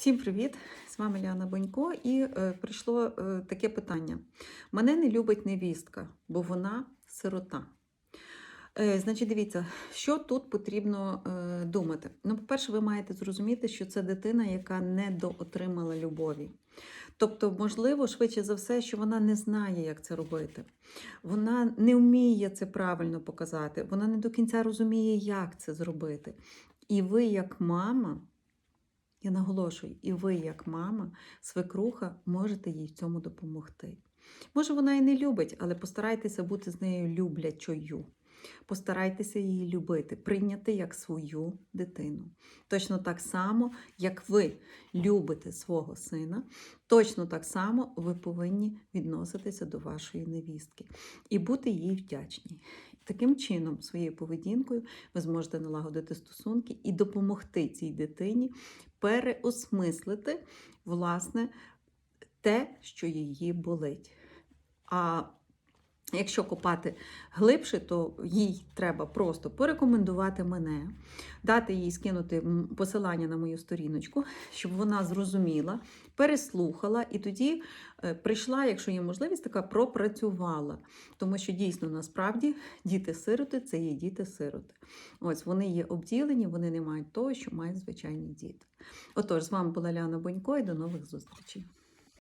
Всім привіт! З вами Ляна Бонько, і е, прийшло е, таке питання: мене не любить невістка, бо вона сирота. Е, значить, дивіться, що тут потрібно е, думати. Ну, по-перше, ви маєте зрозуміти, що це дитина, яка не доотримала любові. Тобто, можливо, швидше за все, що вона не знає, як це робити. Вона не вміє це правильно показати, вона не до кінця розуміє, як це зробити. І ви, як мама, я наголошую, і ви, як мама, свекруха, можете їй в цьому допомогти. Може, вона і не любить, але постарайтеся бути з нею люблячою. Постарайтеся її любити, прийняти як свою дитину. Точно так само, як ви любите свого сина, точно так само ви повинні відноситися до вашої невістки і бути їй вдячні. Таким чином, своєю поведінкою, ви зможете налагодити стосунки і допомогти цій дитині переосмислити власне те, що її болить. А Якщо копати глибше, то їй треба просто порекомендувати мене, дати їй скинути посилання на мою сторіночку, щоб вона зрозуміла, переслухала і тоді е, прийшла, якщо є можливість, така пропрацювала. Тому що дійсно насправді діти-сироти це є діти-сироти. Ось вони є обділені, вони не мають того, що мають звичайні діти. Отож, з вами була Ляна Бонько і до нових зустрічей.